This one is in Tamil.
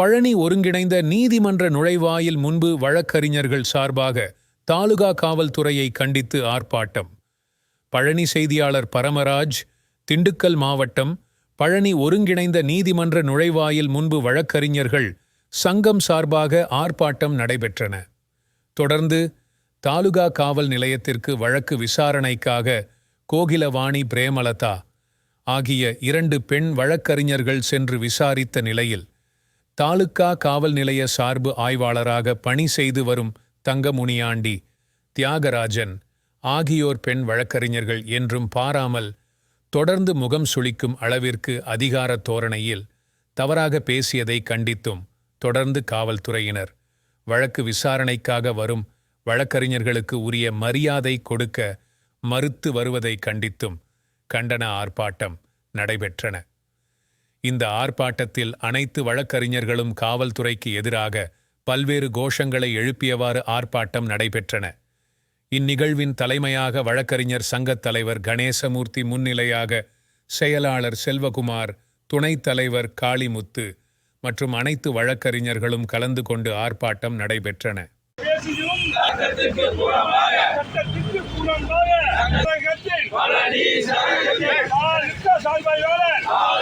பழனி ஒருங்கிணைந்த நீதிமன்ற நுழைவாயில் முன்பு வழக்கறிஞர்கள் சார்பாக தாலுகா காவல்துறையை கண்டித்து ஆர்ப்பாட்டம். பழனி செய்தியாளர் பரமராஜ் திண்டுக்கல் மாவட்டம் பழனி ஒருங்கிணைந்த நீதிமன்ற நுழைவாயில் முன்பு வழக்கறிஞர்கள் சங்கம் சார்பாக ஆர்ப்பாட்டம் நடைபெற்றன. தொடர்ந்து தாலுகா காவல் நிலையத்திற்கு வழக்கு விசாரணைக்காக கோகிலவாணி பிரேமலதா ஆகிய இரண்டு பெண் வழக்கறிஞர்கள் சென்று விசாரித்த நிலையில் தாலுக்கா காவல் நிலைய சார்பு ஆய்வாளராக பணி செய்து வரும் தங்கமுனியாண்டி தியாகராஜன் ஆகியோர் பெண் வழக்கறிஞர்கள் என்றும் பாராமல் தொடர்ந்து முகம் சுளிக்கும் அளவிற்கு அதிகார தோரணையில் தவறாக பேசியதை கண்டித்தும் தொடர்ந்து காவல்துறையினர் வழக்கு விசாரணைக்காக வரும் வழக்கறிஞர்களுக்கு உரிய மரியாதை கொடுக்க மறுத்து வருவதை கண்டித்தும் கண்டன ஆர்ப்பாட்டம் நடைபெற்றன. இந்த ஆர்ப்பாட்டத்தில் அனைத்து வழக்கறிஞர்களும் காவல்துறைக்கு எதிராக பல்வேறு கோஷங்களை எழுப்பியவாறு ஆர்ப்பாட்டம் நடைபெற்றன இந்நிகழ்வின் தலைமையாக வழக்கறிஞர் சங்கத் தலைவர் கணேசமூர்த்தி முன்னிலையாக செயலாளர் செல்வகுமார் துணைத் தலைவர் காளிமுத்து மற்றும் அனைத்து வழக்கறிஞர்களும் கலந்து கொண்டு ஆர்ப்பாட்டம் நடைபெற்றன சட்டத்திற்கு